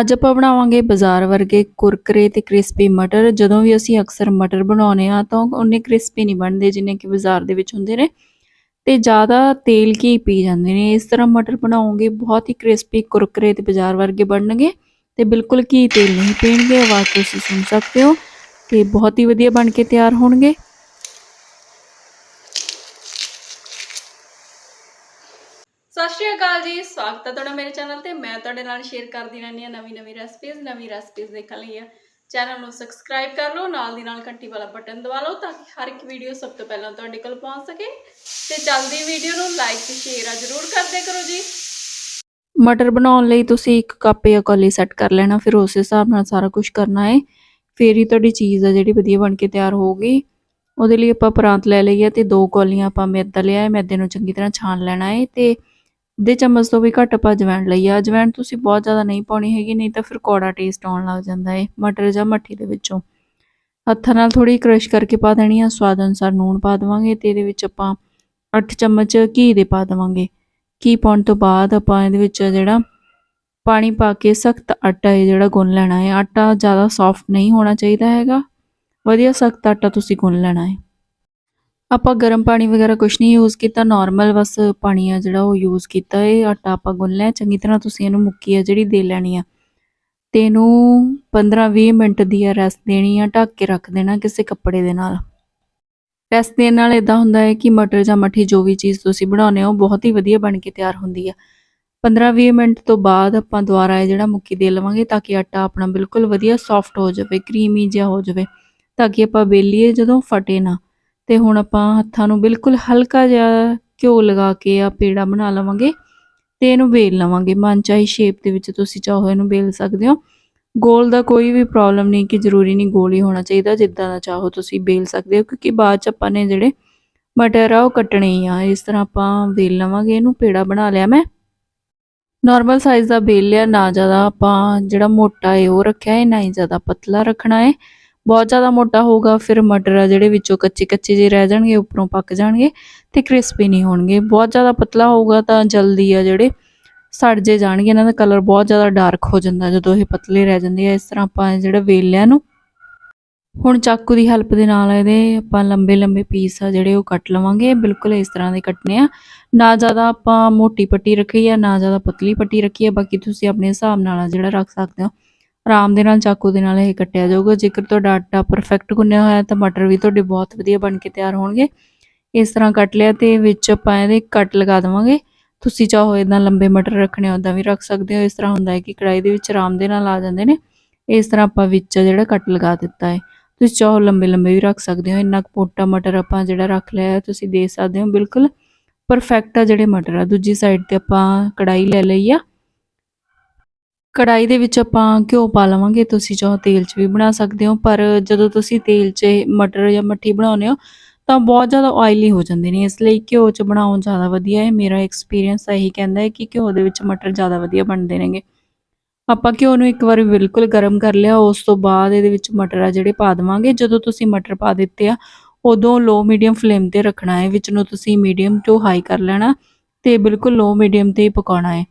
ਅੱਜ ਆਪਾਂ ਬਣਾਵਾਂਗੇ ਬਾਜ਼ਾਰ ਵਰਗੇ ਕੁਰਕਰੇ ਤੇ ਕ੍ਰਿਸਪੀ ਮਟਰ। ਜਦੋਂ ਵੀ ਅਸੀਂ ਅਕਸਰ ਮਟਰ ਬਣਾਉਨੇ ਆ ਤਾਂ ਉਹਨੇ ਕ੍ਰਿਸਪੀ ਨਹੀਂ ਬਣਦੇ ਜਿੰਨੇ ਕਿ ਬਾਜ਼ਾਰ ਦੇ ਵਿੱਚ ਹੁੰਦੇ ਨੇ। ਤੇ ਜ਼ਿਆਦਾ ਤੇਲ ਘੀ ਪੀ ਜਾਂਦੇ ਨੇ। ਇਸ ਤਰ੍ਹਾਂ ਮਟਰ ਬਣਾਓਗੇ, ਬਹੁਤ ਹੀ ਕ੍ਰਿਸਪੀ ਕੁਰਕਰੇ ਤੇ ਬਾਜ਼ਾਰ ਵਰਗੇ ਬਣਨਗੇ ਤੇ ਬਿਲਕੁਲ ਘੀ ਤੇਲ ਨਹੀਂ ਪੀਣਗੇ। ਆਵਾਜ਼ ਤੁਸੀਂ ਸੁਣ ਸਕਦੇ ਹੋ ਤੇ ਬਹੁਤ ਹੀ ਵਧੀਆ ਬਣ ਕੇ ਤਿਆਰ ਹੋਣਗੇ। ਸ਼੍ਰੀ ਅਕਾਲ ਜੀ, ਸਵਾਗਤ ਹੈ ਤੁਹਾਡਾ ਮੇਰੇ ਚੈਨਲ ਤੇ। ਮੈਂ ਤੁਹਾਡੇ ਨਾਲ ਸ਼ੇਅਰ ਕਰਦੀ ਰਹਿੰਦੀ ਹਾਂ ਨਵੀਂ ਨਵੀਂ ਰੈਸਪੀਜ਼ ਨਵੀਂ ਰੈਸਪੀਜ਼ ਦੇਖਣ ਲਈ। ਚੈਨਲ ਨੂੰ ਸਬਸਕ੍ਰਾਈਬ ਕਰ ਲਓ, ਨਾਲ ਦੀ ਨਾਲ ਘੰਟੀ ਵਾਲਾ ਬਟਨ ਦਬਾ ਲਓ ਤਾਂ ਕਿ ਹਰ ਇੱਕ ਵੀਡੀਓ ਸਭ ਤੋਂ ਪਹਿਲਾਂ ਤੁਹਾਡੇ ਕੋਲ ਪਹੁੰਚ ਸਕੇ। ਤੇ ਚੱਲਦੀ ਵੀਡੀਓ ਨੂੰ ਲਾਈਕ ਤੇ ਸ਼ੇਅਰ ਜ਼ਰੂਰ ਕਰਦੇ ਕਰੋ ਜੀ। ਮਟਰ ਬਣਾਉਣ ਲਈ ਤੁਸੀਂ ਇੱਕ ਕੱਪ ਜਾਂ ਕੌਲੀ ਸੈੱਟ ਕਰ ਲੈਣਾ, ਫਿਰ ਉਸ ਹਿਸਾਬ ਨਾਲ ਸਾਰਾ ਕੁਝ ਕਰਨਾ ਹੈ। ਫੇਰ ਹੀ ਤੁਹਾਡੀ ਚੀਜ਼ ਆ ਜਿਹੜੀ ਵਧੀਆ ਬਣ ਕੇ ਤਿਆਰ ਹੋਊਗੀ। ਉਹਦੇ ਲਈ ਆਪਾਂ ਪਰਾਂਤ ਲੈ ਲਈ ਹੈ ਤੇ ਦੋ ਕੌਲੀਆਂ ਆਪਾਂ ਮੈਦਾ ਲਿਆ ਹੈ, ਮੈਦੇ ਨੂੰ ਚੰਗੀ ਤਰ੍ਹਾਂ ਛਾਣ ਲੈਣਾ ਹੈ ਤੇ ਅੱਧੇ ਚਮਚ ਤੋਂ ਵੀ ਘੱਟ ਆਪਾਂ ਅਜਵਾਇਣ ਲਈ ਆ। ਅਜਵਾਇਣ ਤੁਸੀਂ ਬਹੁਤ ਜ਼ਿਆਦਾ ਨਹੀਂ ਪਾਉਣੀ ਹੈਗੀ, ਨਹੀਂ ਤਾਂ ਫਿਰ ਕੌੜਾ ਟੇਸਟ ਆਉਣ ਲੱਗ ਜਾਂਦਾ ਏ, ਮਟਰ ਜਾਂ ਮੱਠੀ ਦੇ ਵਿੱਚੋਂ। ਹੱਥਾਂ ਨਾਲ ਥੋੜੀ ਕ੍ਰਸ਼ ਕਰਕੇ ਪਾ ਦੇਣੀ ਆ, ਸਵਾਦ ਅਨੁਸਾਰ ਨੂਣ ਪਾ ਦੇਵਾਂਗੇ ਤੇ ਇਹਦੇ ਵਿੱਚ ਆਪਾਂ 8 ਚਮਚ ਘੀ ਦੇ ਪਾ ਦੇਵਾਂਗੇ। ਘੀ ਪਾਉਣ ਤੋਂ ਬਾਅਦ ਆਪਾਂ ਇਹਦੇ ਵਿੱਚ ਜਿਹੜਾ ਪਾਣੀ ਪਾ ਕੇ ਸਖਤ ਆਟਾ ਹੈ ਜਿਹੜਾ ਗੁੰਨ ਲੈਣਾ ਹੈ ਆਟਾ ਜ਼ਿਆਦਾ ਸੌਫਟ ਨਹੀਂ ਹੋਣਾ ਚਾਹੀਦਾ ਹੈਗਾ। ਵਧੀਆ ਸਖਤ ਆਟਾ ਤੁਸੀਂ ਗੁੰਨ ਲੈਣਾ ਹੈ ਆਪਾਂ ਗਰਮ ਪਾਣੀ ਵਗੈਰਾ ਕੁਝ ਨਹੀਂ ਯੂਜ਼ ਕੀਤਾ ਨਾਰਮਲ ਬਸ ਪਾਣੀ ਆ ਜਿਹੜਾ ਉਹ ਯੂਜ਼ ਕੀਤਾ ਇਹ ਆਟਾ ਆਪਾਂ ਗੁੰਨ ਲਿਆ, ਚੰਗੀ ਤਰ੍ਹਾਂ ਤੁਸੀਂ ਇਹਨੂੰ ਮੁੱਕੀ ਆ ਜਿਹੜੀ ਦੇ ਲੈਣੀ ਆ। ਤੇ ਇਹਨੂੰ 15-20 ਮਿੰਟ ਦੀ ਆ ਰੈਸਟ ਦੇਣੀ ਆ, ਢੱਕ ਕੇ ਰੱਖ ਦੇਣਾ ਕਿਸੇ ਕੱਪੜੇ ਦੇ ਨਾਲ। ਰੈਸਟ ਦੇਣ ਨਾਲ ਇਦਾਂ ਹੁੰਦਾ ਹੈ ਕਿ ਮਟਰ ਜਾਂ ਮੱਠੀ ਜੋ ਵੀ ਚੀਜ਼ ਤੁਸੀਂ ਬਣਾਉਂਦੇ ਹੋ, ਬਹੁਤ ਹੀ ਵਧੀਆ ਬਣ ਕੇ ਤਿਆਰ ਹੁੰਦੀ ਆ। 15-20 ਮਿੰਟ ਤੋਂ ਬਾਅਦ ਆਪਾਂ ਦੁਬਾਰਾ ਇਹ ਜਿਹੜਾ ਮੁੱਕੀ ਦੇ ਲਵਾਂਗੇ ਤਾਂ ਕਿ ਆਟਾ ਆਪਣਾ ਬਿਲਕੁਲ ਵਧੀਆ ਸੌਫਟ ਹੋ ਜਾਵੇ ਕਰੀਮੀ ਜਿਹਾ ਹੋ ਜਾਵੇ, ਤਾਂ ਕਿ ਆਪਾਂ ਬੇਲੀਏ ਜਦੋਂ ਫਟੇ ਨਾ। ਤੇ ਹੁਣ ਆਪਾਂ ਹੱਥਾਂ ਨੂੰ ਬਿਲਕੁਲ ਹਲਕਾ ਜਿਹਾ ਘਿਓ ਲਗਾ ਕੇ ਆ ਪੇੜਾ ਬਣਾ ਲਵਾਂਗੇ ਤੇ ਇਹਨੂੰ ਵੇਲ ਲਵਾਂਗੇ। ਮਨਚਾਹੀ ਸ਼ੇਪ ਦੇ ਵਿੱਚ ਤੁਸੀਂ ਚਾਹੋ ਇਹਨੂੰ ਵੇਲ ਸਕਦੇ ਹੋ। ਗੋਲ ਦਾ ਕੋਈ ਵੀ ਪ੍ਰੋਬਲਮ ਨਹੀਂ ਕਿ ਜ਼ਰੂਰੀ ਨਹੀਂ ਗੋਲ ਹੀ ਹੋਣਾ ਚਾਹੀਦਾ, ਜਿੱਦਾਂ ਦਾ ਚਾਹੋ ਤੁਸੀਂ ਵੇਲ ਸਕਦੇ ਹੋ, ਕਿਉਂਕਿ ਬਾਅਦ ਚ ਆਪਾਂ ਨੇ ਜਿਹੜੇ ਮਟਰ ਆ ਉਹ ਕੱਟਣੇ ਆ। ਇਸ ਤਰ੍ਹਾਂ ਆਪਾਂ ਵੇਲ ਲਵਾਂਗੇ ਇਹਨੂੰ, ਪੇੜਾ ਬਣਾ ਲਿਆ ਮੈਂ। ਨਾਰਮਲ ਸਾਈਜ਼ ਦਾ ਵੇਲ ਲਿਆ, ਨਾ ਜ਼ਿਆਦਾ ਆਪਾਂ ਜਿਹੜਾ ਮੋਟਾ ਹੈ ਉਹ ਰੱਖਿਆ ਹੈ ਨਾ ਹੀ ਜ਼ਿਆਦਾ ਪਤਲਾ ਰੱਖਣਾ ਹੈ ਬਹੁਤ ਜ਼ਿਆਦਾ ਮੋਟਾ ਹੋਊਗਾ, ਫਿਰ ਮਟਰ ਆ ਜਿਹੜੇ ਵਿੱਚੋਂ ਕੱਚੇ ਕੱਚੇ ਜਿਹੇ ਰਹਿ ਜਾਣਗੇ, ਉੱਪਰੋਂ ਪੱਕ ਜਾਣਗੇ ਤੇ ਕ੍ਰਿਸਪੀ ਨਹੀਂ ਹੋਣਗੇ। ਬਹੁਤ ਜ਼ਿਆਦਾ ਪਤਲਾ ਹੋਊਗਾ ਤਾਂ ਜਲਦੀ ਆ ਜਿਹੜੇ ਸੜ ਜੇ ਜਾਣਗੇ, ਇਹਨਾਂ ਦਾ ਕਲਰ ਬਹੁਤ ਜ਼ਿਆਦਾ ਡਾਰਕ ਹੋ ਜਾਂਦਾ ਜਦੋਂ ਇਹ ਪਤਲੇ ਰਹਿ ਜਾਂਦੇ ਆ। ਇਸ ਤਰ੍ਹਾਂ ਆਪਾਂ ਜਿਹੜਾ ਵੇਲ ਨੂੰ ਹੁਣ ਚਾਕੂ ਦੀ ਹੈਲਪ ਦੇ ਨਾਲ ਇਹਦੇ ਆਪਾਂ ਲੰਬੇ ਲੰਬੇ ਪੀਸ ਆ ਜਿਹੜੇ ਉਹ ਕੱਟ ਲਵਾਂਗੇ। ਬਿਲਕੁਲ ਇਸ ਤਰ੍ਹਾਂ ਦੇ ਕੱਟਨੇ ਆ। ਨਾ ਜ਼ਿਆਦਾ ਆਪਾਂ ਮੋਟੀ ਪੱਟੀ ਰੱਖੀ ਆ, ਨਾ ਜ਼ਿਆਦਾ ਪਤਲੀ ਪੱਟੀ ਰੱਖੀ ਆ, ਬਾਕੀ ਤੁਸੀਂ ਆਪਣੇ ਹਿਸਾਬ ਨਾਲ ਜਿਹੜਾ ਰੱਖ ਸਕਦੇ ਹੋ। ਆਰਾਮ ਦੇ ਨਾਲ ਚਾਕੂ ਦੇ ਨਾਲ ਇਹ ਕੱਟਿਆ ਜਾਊਗਾ। ਜੇਕਰ ਤੁਹਾਡਾ ਆਟਾ ਪਰਫੈਕਟ ਗੁੰਨਿਆ ਹੋਇਆ ਤਾਂ ਮਟਰ ਵੀ ਤੁਹਾਡੇ ਬਹੁਤ ਵਧੀਆ ਬਣ ਕੇ ਤਿਆਰ ਹੋਣਗੇ। ਇਸ ਤਰ੍ਹਾਂ ਕੱਟ ਲਿਆ ਤੇ ਵਿੱਚ ਆਪਾਂ ਇਹਦੇ ਕੱਟ ਲਗਾ ਦੇਵਾਂਗੇ। ਤੁਸੀਂ ਚਾਹੋ ਇਦਾਂ ਲੰਬੇ ਮਟਰ ਰੱਖਣੇ ਉਦਾਂ ਵੀ ਰੱਖ ਸਕਦੇ ਹੋ। ਇਸ ਤਰ੍ਹਾਂ ਹੁੰਦਾ ਹੈ ਕਿ ਕੜਾਈ ਦੇ ਵਿੱਚ ਆਰਾਮ ਦੇ ਨਾਲ ਆ ਜਾਂਦੇ ਨੇ। ਇਸ ਤਰ੍ਹਾਂ ਆਪਾਂ ਵਿੱਚ ਜਿਹੜਾ ਕੱਟ ਲਗਾ ਦਿੱਤਾ ਹੈ। ਤੁਸੀਂ ਚਾਹੋ ਲੰਬੇ ਲੰਬੇ ਵੀ ਰੱਖ ਸਕਦੇ ਹੋ। ਇੰਨਾ ਮੋਟਾ ਮਟਰ ਆਪਾਂ ਜਿਹੜਾ ਰੱਖ ਲਿਆ ਹੈ, ਤੁਸੀਂ ਦੇ ਸਕਦੇ ਹੋ। ਬਿਲਕੁਲ ਪਰਫੈਕਟ ਆ ਜਿਹੜੇ ਮਟਰ ਆ। ਦੂਜੀ ਸਾਈਡ ਤੇ ਆਪਾਂ ਕੜਾਈ ਲੈ ਲਈ ਆ। ਕੜਾਈ ਦੇ ਵਿੱਚ ਆਪਾਂ ਘਿਓ ਪਾ ਲਵਾਂਗੇ, ਤੁਸੀਂ ਚਾਹੋ ਤੇਲ 'ਚ ਵੀ ਬਣਾ ਸਕਦੇ ਹੋ, ਪਰ ਜਦੋਂ ਤੁਸੀਂ ਤੇਲ 'ਚ ਮਟਰ ਜਾਂ ਮੱਠੀ ਬਣਾਉਂਦੇ ਹੋ, ਤਾਂ ਬਹੁਤ ਜ਼ਿਆਦਾ ਆਇਲੀ ਹੋ ਜਾਂਦੇ ਨੇ, ਇਸ ਲਈ ਘਿਓ 'ਚ ਬਣਾਉਣ ਜ਼ਿਆਦਾ ਵਧੀਆ ਹੈ, ਮੇਰਾ ਐਕਸਪੀਰੀਅੰਸ ਇਹੀ ਕਹਿੰਦਾ ਹੈ ਕਿ ਘਿਓ ਦੇ ਵਿੱਚ ਮਟਰ ਜ਼ਿਆਦਾ ਵਧੀਆ ਬਣਦੇ ਨੇਗੇ। ਆਪਾਂ ਘਿਓ ਨੂੰ ਇੱਕ ਵਾਰੀ ਬਿਲਕੁਲ ਗਰਮ ਕਰ ਲਿਆ, ਉਸ ਤੋਂ ਬਾਅਦ ਇਹਦੇ ਵਿੱਚ ਮਟਰ ਆ ਜਿਹੜੇ ਪਾ ਦੇਵਾਂਗੇ, ਜਦੋਂ ਤੁਸੀਂ ਮਟਰ ਪਾ ਦਿੱਤੇ ਆ, ਉਦੋਂ ਲੋ ਮੀਡੀਅਮ ਫਲੇਮ ਤੇ ਰੱਖਣਾ ਹੈ, ਵਿੱਚ ਨੂੰ ਤੁਸੀਂ ਮੀਡੀਅਮ ਟੂ ਹਾਈ ਕਰ ਲੈਣਾ, ਤੇ ਬਿਲਕੁਲ ਲੋ ਮੀਡੀਅਮ ਤੇ ਹੀ ਪਕਾਉਣਾ ਹੈ।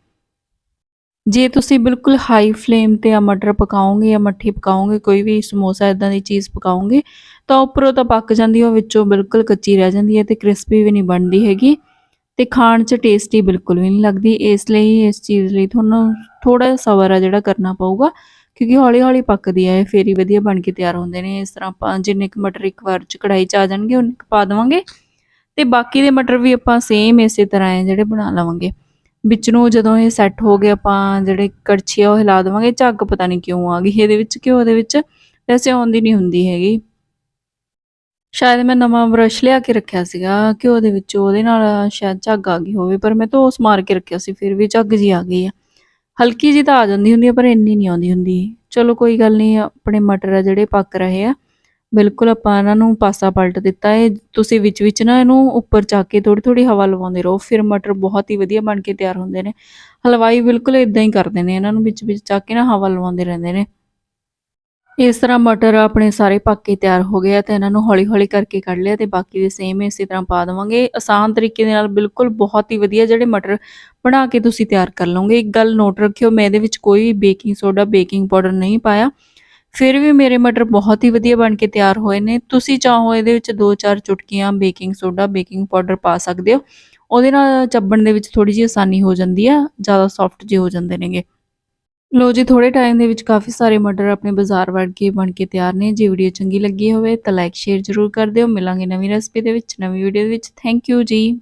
ਜੇ ਤੁਸੀਂ ਬਿਲਕੁਲ ਹਾਈ ਫਲੇਮ ਤੇ ਆ ਮਟਰ ਪਕਾਓਗੇ ਜਾਂ ਮੱਠੀ ਪਕਾਓਗੇ, ਕੋਈ ਵੀ ਸਮੋਸਾ ਇਦਾਂ ਦੀ ਚੀਜ਼ ਪਕਾਓਗੇ, ਤਾਂ ਉੱਪਰੋਂ ਤਾਂ ਪੱਕ ਜਾਂਦੀ ਉਹ ਵਿੱਚੋਂ ਬਿਲਕੁਲ ਕੱਚੀ ਰਹਿ ਜਾਂਦੀ ਹੈ ਤੇ ਕ੍ਰਿਸਪੀ ਵੀ ਨਹੀਂ ਬਣਦੀ ਹੈਗੀ ਤੇ ਖਾਣ 'ਚ ਟੇਸਟੀ ਬਿਲਕੁਲ ਵੀ ਨਹੀਂ ਲੱਗਦੀ। ਇਸ ਲਈ, ਇਸ ਚੀਜ਼ ਲਈ ਤੁਹਾਨੂੰ ਥੋੜਾ ਜਿਹਾ ਸਬਰ ਆ ਜਿਹੜਾ ਕਰਨਾ ਪਊਗਾ, ਕਿਉਂਕਿ ਹੌਲੀ ਹੌਲੀ ਪੱਕਦੀ ਹੈ ਇਹ ਫੇਰ ਹੀ ਵਧੀਆ ਬਣ ਕੇ ਤਿਆਰ ਹੁੰਦੇ ਨੇ। ਇਸ ਤਰ੍ਹਾਂ ਆਪਾਂ ਜਿੰਨੇ ਕੁ ਮਟਰ ਇੱਕ ਵਾਰ 'ਚ ਕੜਾਈ 'ਚ ਆ ਜਾਣਗੇ ਉਨੇ ਕੁ ਪਾ ਦੇਵਾਂਗੇ ਤੇ ਬਾਕੀ ਦੇ ਮਟਰ ਵੀ ਆਪਾਂ ਸੇਮ ਇਸੇ ਤਰ੍ਹਾਂ ਹੈ ਜਿਹੜੇ ਬਣਾ ਲਵਾਂਗੇ। ਵਿੱਚ ਨੂੰ ਜਦੋਂ ਇਹ ਸੈੱਟ ਹੋ ਗਏ, ਆਪਾਂ ਜਿਹੜੇ ਕੜਛੀ ਆ ਉਹ ਹਿਲਾ ਦੇਵਾਂਗੇ। ਝੱਗ ਪਤਾ ਨਹੀਂ ਕਿਉਂ ਆ ਗਈ। ਇਹਦੇ ਵਿੱਚ ਘਿਓ ਦੇ ਵਿੱਚ ਵੈਸੇ ਆਉਂਦੀ ਨਹੀਂ ਹੁੰਦੀ ਹੈਗੀ। ਸ਼ਾਇਦ ਮੈਂ ਨਵਾਂ ਬਰਸ਼ ਲਿਆ ਕੇ ਰੱਖਿਆ ਸੀਗਾ। ਘਿਓ ਦੇ ਵਿੱਚ ਉਹਦੇ ਨਾਲ ਸ਼ਾਇਦ ਝੱਗ ਆ ਗਈ ਹੋਵੇ, ਪਰ ਮੈਂ ਧੋਸ ਮਾਰ ਕੇ ਰੱਖਿਆ ਸੀ, ਫਿਰ ਵੀ ਝੱਗ ਜੀ ਆ ਗਈ ਆ। ਹਲਕੀ ਜੀ ਤਾਂ ਆ ਜਾਂਦੀ ਹੁੰਦੀ ਆ, ਪਰ ਇੰਨੀ ਨਹੀਂ ਆਉਂਦੀ ਹੁੰਦੀ। ਚਲੋ ਕੋਈ ਗੱਲ ਨਹੀਂ ਆਪਣੇ ਮਟਰ ਆ ਜਿਹੜੇ ਪੱਕ ਰਹੇ ਆ। ਬਿਲਕੁਲ ਆਪਾਂ ਇਹਨਾਂ ਨੂੰ ਪਾਸਾ ਪਲਟ ਦਿੱਤਾ ਹੈ ਤੁਸੀਂ ਵਿੱਚ ਵਿੱਚ ਨਾ ਇਹਨੂੰ ਉੱਪਰ ਚੱਕ ਕੇ ਥੋੜੀ ਥੋੜੀ ਹਵਾ ਲਵਾਉਂਦੇ ਰਹੋ, ਫਿਰ ਮਟਰ ਬਹੁਤ ਹੀ ਵਧੀਆ ਬਣ ਕੇ ਤਿਆਰ ਹੁੰਦੇ ਨੇ। ਹਲਵਾਈ ਬਿਲਕੁਲ ਇਦਾਂ ਹੀ ਕਰਦੇ ਨੇ, ਇਹਨਾਂ ਨੂੰ ਵਿੱਚ ਵਿੱਚ ਚੱਕ ਕੇ ਨਾ ਹਵਾ ਲਵਾਉਂਦੇ ਰਹਿੰਦੇ ਨੇ। ਇਸ ਤਰ੍ਹਾਂ ਮਟਰ ਆਪਣੇ ਸਾਰੇ ਪੱਕ ਕੇ ਤਿਆਰ ਹੋ ਗਏ ਤੇ ਇਹਨਾਂ ਨੂੰ ਹੌਲੀ-ਹੌਲੀ ਕਰਕੇ ਕੱਢ ਲਿਆ ਤੇ ਬਾਕੀ ਦੇ ਸੇਮ ਇਸੇ ਤਰ੍ਹਾਂ ਪਾ ਦੇਵਾਂਗੇ। ਆਸਾਨ ਤਰੀਕੇ ਦੇ ਨਾਲ ਬਿਲਕੁਲ ਬਹੁਤ ਹੀ ਵਧੀਆ ਜਿਹੜੇ ਮਟਰ ਬਣਾ ਕੇ ਤੁਸੀਂ ਤਿਆਰ ਕਰ ਲਓਗੇ। ਇੱਕ ਗੱਲ ਨੋਟ ਰੱਖਿਓ, ਮੈਂ ਇਹਦੇ ਵਿੱਚ ਕੋਈ ਬੇਕਿੰਗ ਸੋਡਾ ਬੇਕਿੰਗ ਪਾਊਡਰ ਨਹੀਂ ਪਾਇਆ। ਫਿਰ ਵੀ ਮੇਰੇ ਮਟਰ ਬਹੁਤ ਹੀ ਵਧੀਆ ਬਣ ਕੇ ਤਿਆਰ ਹੋਏ ਨੇ। ਤੁਸੀਂ ਚਾਹੋ ਇਹਦੇ ਵਿੱਚ 2-4 ਚੁਟਕੀਆਂ ਬੇਕਿੰਗ ਸੋਡਾ, ਬੇਕਿੰਗ ਪਾਊਡਰ ਪਾ ਸਕਦੇ ਹੋ। ਉਹਦੇ ਨਾਲ ਚੱਬਣ ਦੇ ਵਿੱਚ ਥੋੜੀ ਜਿਹੀ ਆਸਾਨੀ ਹੋ ਜਾਂਦੀ ਆ, ਜ਼ਿਆਦਾ ਸੌਫਟ ਜਿਹੇ ਹੋ ਜਾਂਦੇ ਨੇਗੇ। ਲੋ ਜੀ ਥੋੜੇ ਟਾਈਮ ਦੇ ਵਿੱਚ ਕਾਫੀ ਸਾਰੇ ਮਟਰ ਆਪਣੇ ਬਾਜ਼ਾਰ ਵੜ ਕੇ ਬਣ ਕੇ ਤਿਆਰ ਨੇ। ਜੇ ਵੀਡੀਓ ਚੰਗੀ ਲੱਗੀ ਹੋਵੇ ਤਾਂ ਲਾਈਕ ਸ਼ੇਅਰ ਜ਼ਰੂਰ ਕਰ ਦਿਓ। ਮਿਲਾਂਗੇ ਨਵੀਂ ਰੈਸਪੀ ਦੇ ਵਿੱਚ, ਨਵੀਂ ਵੀਡੀਓ ਦੇ ਵਿੱਚ। ਥੈਂਕ ਯੂ ਜੀ।